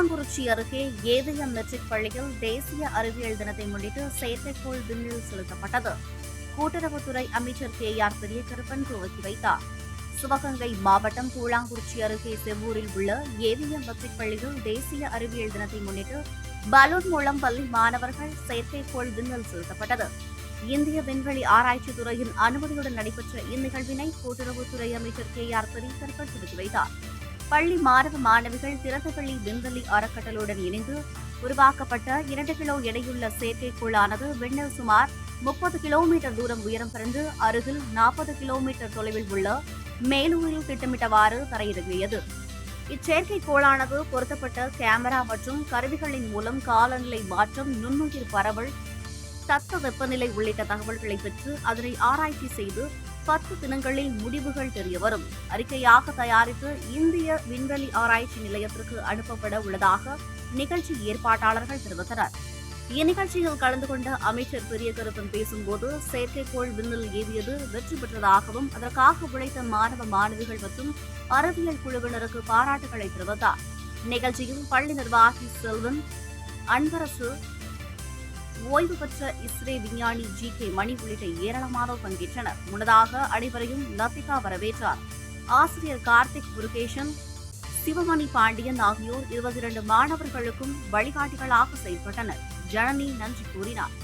கூழாங்குறிச்சி அருகே AVM matric பள்ளியில் தேசிய அறிவியல் தினத்தை முன்னிட்டு செயற்கைக்கோள் விண்ணில் செலுத்தப்பட்டது. கூட்டுறவுத்துறை அமைச்சர் கே ஆர் பெரியகருப்பன் துவக்கி வைத்தார். சிவகங்கை மாவட்டம் கூழாங்குறிச்சி அருகே செவ்வூரில் உள்ள ஏவிஎம் மெட்ரிக் பள்ளியில் தேசிய அறிவியல் தினத்தை முன்னிட்டு பலூன் மூலம் பள்ளி மாணவர்கள் செயற்கைக்கோள் விண்ணில் செலுத்தப்பட்டது. இந்திய விண்வெளி ஆராய்ச்சி துறையின் அனுமதியுடன் நடைபெற்ற இந்நிகழ்வினை கூட்டுறவுத்துறை அமைச்சர் கே ஆர் பெரியகருப்பன் துவக்கி வைத்தார். பள்ளி மாணவ மாணவிகள் திறந்தவெளி விண்வெளி அறக்கட்டளுடன் இணைந்து உருவாக்கப்பட்ட இரண்டு கிலோ எடையுள்ள செயற்கைக்கோளானது விண்ணில் சுமார் முப்பது கிலோமீட்டர் தூரம் உயரம் பிறந்து அருகில் நாற்பது கிலோமீட்டர் தொலைவில் உள்ள மேலூரில் திட்டமிட்டவாறு தரையிறங்கியது. இச்செயற்கைக்கோளானது பொருத்தப்பட்ட கேமரா மற்றும் கருவிகளின் மூலம் காலநிலை மாற்றம் நுண்ணுயிர் பரவல் தட்ப வெப்பநிலை உள்ளிட்ட தகவல்களை பெற்று அதனை ஆராய்ச்சி செய்து பத்து தினங்களில் முடிவுகள் தெரியவரும் அறிக்கையாக தயாரித்து இந்திய விண்வெளி ஆராய்ச்சி நிலையத்திற்கு அனுப்பப்பட உள்ளதாக நிகழ்ச்சி ஏற்பாட்டாளர்கள் தெரிவித்தனர். இந்நிகழ்ச்சியில் கலந்து கொண்ட அமைச்சர் பெரிய பெரியகருப்பன் பேசும்போது செயற்கைக்கோள் விண்ணில் ஏவியது வெற்றி பெற்றதாகவும் அதற்காக உழைத்த மாணவ மாணவிகள் மற்றும் அறிவியல் குழுவினருக்கு பாராட்டுகளை தெரிவித்தார். நிகழ்ச்சியில் பள்ளி நிர்வாகி செல்வன் அன்பரசு ஓய்வு பெற்ற இஸ்ரே விஞ்ஞானி ஜி கே மணி உள்ளிட்ட ஏராளமானோர் பங்கேற்றனர். முன்னதாக அனைவரையும் லத்திகா வரவேற்றார். ஆசிரியர் கார்த்திக் புருகேஷன் சிவமணி பாண்டியன் ஆகியோர் இருபத்தி இரண்டு மாணவர்களுக்கும் வழிகாட்டிகளாக செயல்பட்டனர். ஜனனி நன்றி கூறினார்.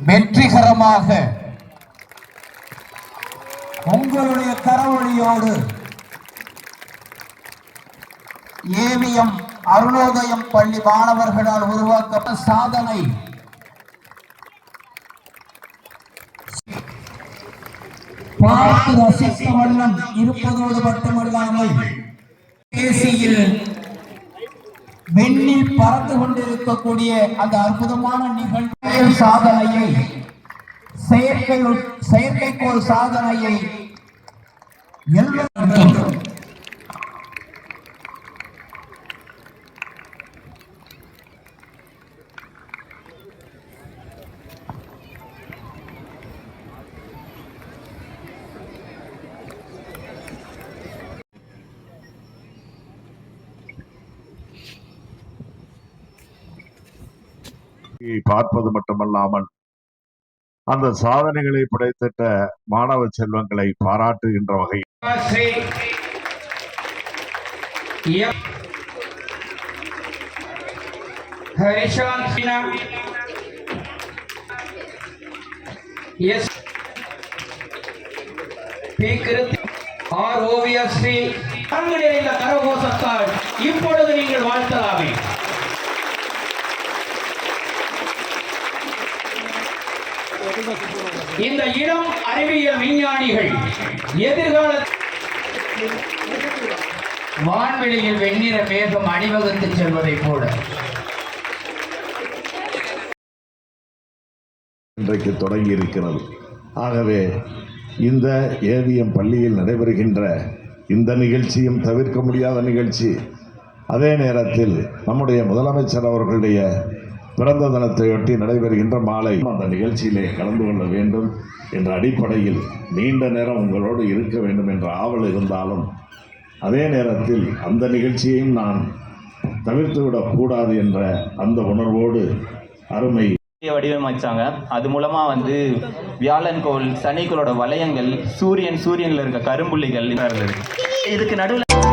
வெற்றிகரமாக உங்களுடைய கரவொழியோடு ஏவிஎம் அருணோதயம் பள்ளி மாணவர்களால் உருவாக்கப்பட்ட சாதனை. பார்த்து ரசித்த வண்ணம் இருப்பதோடு மட்டுமல்லாமல் பேசியில் விண்ணில் பறந்து கொண்டிருக்கக்கூடிய அந்த அற்புதமான நிகழ்வு சாதனையை செயற்கை செயற்கைக்கோள் சாதனையை வாழ்க்கையை பார்ப்பது மட்டுமல்லாமல் அந்த சாதனைகளை படைத்திட்ட மாணவ செல்வங்களை பாராட்டுகின்ற வகை S. P. Kruthi R. Oviyasri. தரகோசத்தால் இப்பொழுது நீங்கள் வாழ்த்தலாம். இந்த இளம் அறிவியல் விஞ்ஞானிகள் எதிர்கால வான்வெளியில் வெண்ணிற மேகம் அணிவகுத்து செல்வதை போல. இன்றைக்கு தொடங்கி இருக்கிறது ஆகவே இந்த ஏவிஎம் பள்ளியில் நடைபெறுகின்ற இந்த நிகழ்ச்சியும் தவிர்க்க முடியாத நிகழ்ச்சி. அதே நேரத்தில் நம்முடைய முதலமைச்சர் அவர்களுடைய பிறந்த தினத்தையொட்டி நடைபெறுகின்ற மாலை. அந்த நிகழ்ச்சியிலே கலந்து கொள்ள வேண்டும் என்ற அடிப்படையில் நீண்ட நேரம் உங்களோடு இருக்க வேண்டும் என்ற ஆவல் இருந்தாலும் அதே நேரத்தில் அந்த நிகழ்ச்சியையும் நான் தவிர்த்துவிடக் கூடாது என்ற அந்த உணர்வோடு அருமை. வடிவமைச்சாங்க. அது மூலமா வந்து வியாழன் கோள் சனிகளோட வளையங்கள் சூரியன் சூரியன்ல இருக்க கரும்புள்ளிகள் இருந்தது இதுக்கு நடுவில்